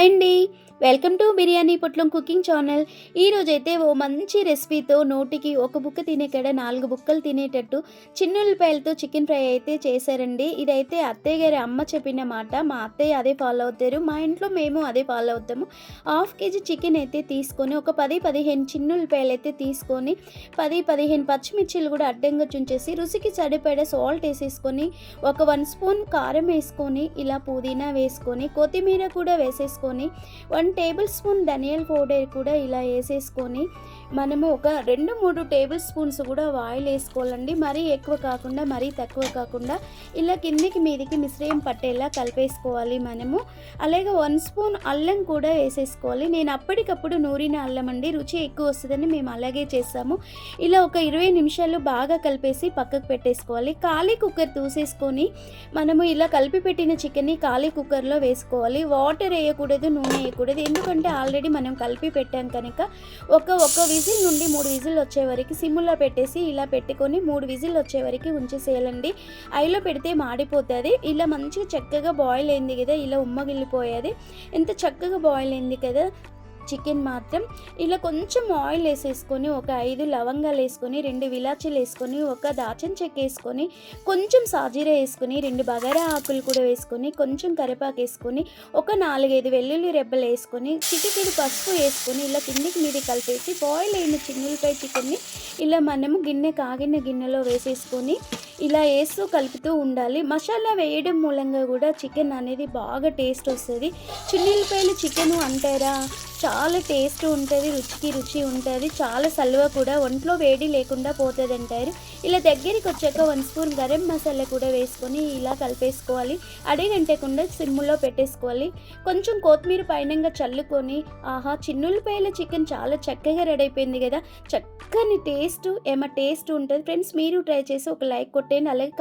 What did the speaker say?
అండి. Welcome to biryani పొట్లం cooking channel. ఈరోజైతే ఓ మంచి రెసిపీతో నోటికి ఒక బుక్క తినే కడ నాలుగు బుక్కలు తినేటట్టు చిన్నుల్లిపాయలతో చికెన్ ఫ్రై అయితే చేశారండి. ఇదైతే అత్తయ్య గారి అమ్మ చెప్పిన మాట. మా అత్తయ్య అదే ఫాలో అవుతారు. మా ఇంట్లో మేము అదే ఫాలో అవుతాము. హాఫ్ కేజీ చికెన్ అయితే తీసుకొని ఒక పది పదిహేను చిన్నుల్లిపాయలు అయితే తీసుకొని పది పదిహేను పచ్చిమిర్చిలు కూడా అడ్డంగా చుంచేసి రుచికి సరిపడే సాల్ట్ వేసేసుకొని ఒక వన్ స్పూన్ కారం వేసుకొని ఇలా పుదీనా వేసుకొని కొత్తిమీర కూడా వేసేసుకొని వన్ టేబుల్ స్పూన్ ధనియాల పౌడర్ కూడా ఇలా వేసేసుకొని మనము ఒక రెండు మూడు టేబుల్ స్పూన్స్ కూడా ఆయిల్ వేసుకోవాలండి. మరీ ఎక్కువ కాకుండా మరీ తక్కువ కాకుండా ఇలా కిందికి మీదికి మిశ్రయం పట్టేలా కలిపేసుకోవాలి మనము. అలాగే వన్ స్పూన్ అల్లం కూడా వేసేసుకోవాలి. నేను అప్పటికప్పుడు నూరిన అల్లం అండి రుచి ఎక్కువ వస్తుందని మేము అలాగే చేస్తాము. ఇలా ఒక ఇరవై నిమిషాలు బాగా కలిపేసి పక్కకు పెట్టేసుకోవాలి. ఖాళీ కుక్కర్ తూసేసుకొని మనము ఇలా కలిపి పెట్టిన చికెన్ని ఖాళీ కుక్కర్లో వేసుకోవాలి. వాటర్ వేయకూడదు నూనె వేయకూడదు. ఎందుకంటే ఆల్రెడీ మనం కలిపి పెట్టాం కనుక ఒక ఒక విజిల్ నుండి మూడు విజిల్ వచ్చే వరకు సిమ్లో పెట్టేసి ఇలా పెట్టుకొని మూడు విజిల్ వచ్చే వరకు ఉంచేసేయాలండి. ఐలో పెడితే మాడిపోతుంది. ఇలా మంచిగా చక్కగా బాయిల్ అయింది కదా ఇలా ఉమ్మగిల్లిపోయేది. ఎంత చక్కగా బాయిల్ అయింది కదా. చికెన్ మాత్రం ఇలా కొంచెం ఆయిల్ వేసేసుకొని ఒక ఐదు లవంగాలు వేసుకొని రెండు విలాచీలు వేసుకొని ఒక దాచిన చెక్క వేసుకొని కొంచెం సాజీరా వేసుకొని రెండు బగారా ఆకులు కూడా వేసుకొని కొంచెం కరివేపాకు వేసుకొని ఒక నాలుగైదు వెల్లుల్లి రెబ్బలు వేసుకొని చిటికెడు పసుపు వేసుకొని ఇలా కిందికి మీది కలిపేసి బాయిల్ అయిన చిన్నులపై చికెన్ని ఇలా మనము గిన్నె కాగిన గిన్నెలో వేసేసుకొని ఇలా వేస్తూ కలుపుతూ ఉండాలి. మసాలా వేయడం మూలంగా కూడా చికెన్ అనేది బాగా టేస్ట్ వస్తుంది. చిన్నిల్లిపాయలు చికెను అంటారా? చాలా టేస్ట్ ఉంటుంది రుచికి రుచి ఉంటుంది చాలా సలువ కూడా ఒంట్లో వేడి లేకుండా పోతుంది అంటారు. ఇలా దగ్గరికి వచ్చాక వన్ స్పూన్ గరం మసాలా కూడా వేసుకొని ఇలా కలిపేసుకోవాలి. అడిగంటకుండా సిమ్ములో పెట్టేసుకోవాలి. కొంచెం కొత్తిమీర పైనంగా చల్లుకొని ఆహా చిన్నులపాయల చికెన్ చాలా చక్కగా రెడీ అయిపోయింది కదా. చక్కని టేస్ట్ ఏమో టేస్ట్ ఉంటుంది. ఫ్రెండ్స్ మీరు ట్రై చేసి ఒక లైక్ కొట్టేయండి. అలాగే